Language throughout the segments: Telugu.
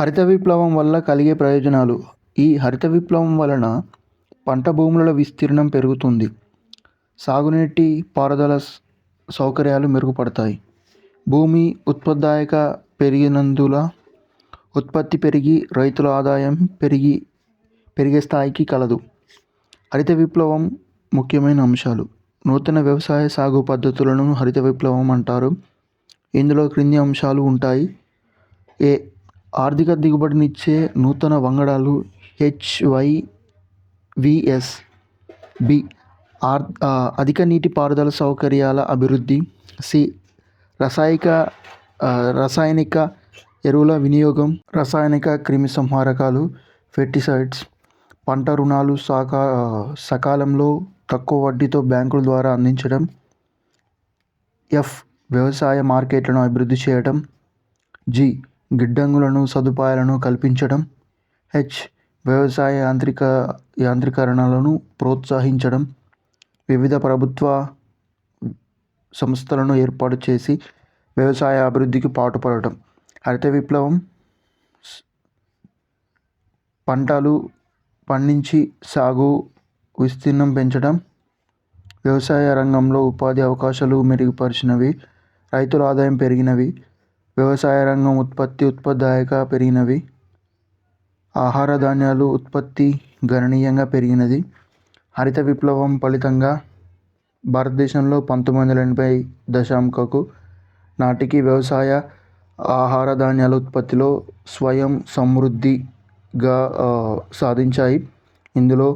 హరిత విప్లవం వల్ల కలిగే ప్రయోజనాలు. ఈ హరిత విప్లవం వలన పంట భూముల విస్తీర్ణం పెరుగుతుంది. సాగునీటి పారుదల సౌకర్యాలు మెరుగుపడతాయి. భూమి ఉత్పాదాయక పెరిగినందుల ఉత్పత్తి పెరిగి రైతుల ఆదాయం పెరిగి పెరిగే స్థాయికి కలదు. హరిత విప్లవం ముఖ్యమైన అంశాలు. నూతన వ్యవసాయ సాగు పద్ధతులను హరిత విప్లవం అంటారు. ఇందులో క్రింది అంశాలు ఉంటాయి. ఏ ఆర్థిక దిగుబడినిచ్చే నూతన వంగడాలు హెచ్వైవిఎస్ బి. ఆర్ అధిక నీటి పారుదల సౌకర్యాల అభివృద్ధి సి. రసాయక రసాయనిక ఎరువుల వినియోగం రసాయనిక క్రిమి సంహారకాలు పంట రుణాలు సకా సకాలంలో తక్కువ వడ్డీతో బ్యాంకుల ద్వారా అందించడం ఎఫ్ వ్యవసాయ మార్కెట్లను అభివృద్ధి చేయడం జి. గిడ్డంగులను సదుపాయాలను కల్పించడం హెచ్ వ్యవసాయ యాంత్రిక యాంత్రీకరణలను ప్రోత్సహించడం వివిధ ప్రభుత్వ సంస్థలను ఏర్పాటు చేసి వ్యవసాయ అభివృద్ధికి పాటుపడటం. హరిత విప్లవం పంటలు పండించి సాగు విస్తీర్ణం పెంచడం వ్యవసాయ రంగంలో ఉపాధి అవకాశాలు మెరుగుపరిచినవి రైతుల ఆదాయం పెరిగినవి వ్యవసాయ రంగం ఉత్పత్తి ఉత్పాదకత పెరిగినవి. ఆహార ధాన్యాలు ఉత్పత్తి గణనీయంగా పెరిగినది. హరిత విప్లవం ఫలితంగా భారతదేశంలో పంతొమ్మిది వందల ఎనభై దశాంకకు నాటికి వ్యవసాయ ఆహార ధాన్యాల ఉత్పత్తిలో స్వయం సమృద్ధిగా సాధించాయి. ఇందులో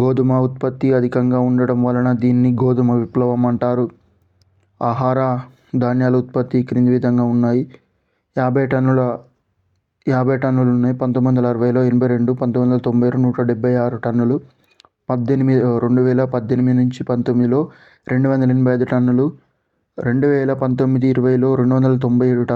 గోధుమ ఉత్పత్తి అధికంగా ఉండడం వలన దీన్ని గోధుమ విప్లవం అంటారు. ఆహార ధాన్యాల ఉత్పత్తి క్రింది విధంగా ఉన్నాయి. యాభై టన్నుల యాభై టన్నులు ఉన్నాయి. పంతొమ్మిది వందల అరవైలో ఎనభై రెండు పంతొమ్మిది వందల తొంభై నూట డెబ్బై ఆరు టన్నులు. పద్దెనిమిది రెండు వేల పద్దెనిమిది నుంచి పంతొమ్మిదిలో రెండు వందల ఎనభై ఐదు టన్నులు. రెండు వేల పంతొమ్మిది ఇరవైలో రెండు వందల తొంభై ఏడు టన్నులు.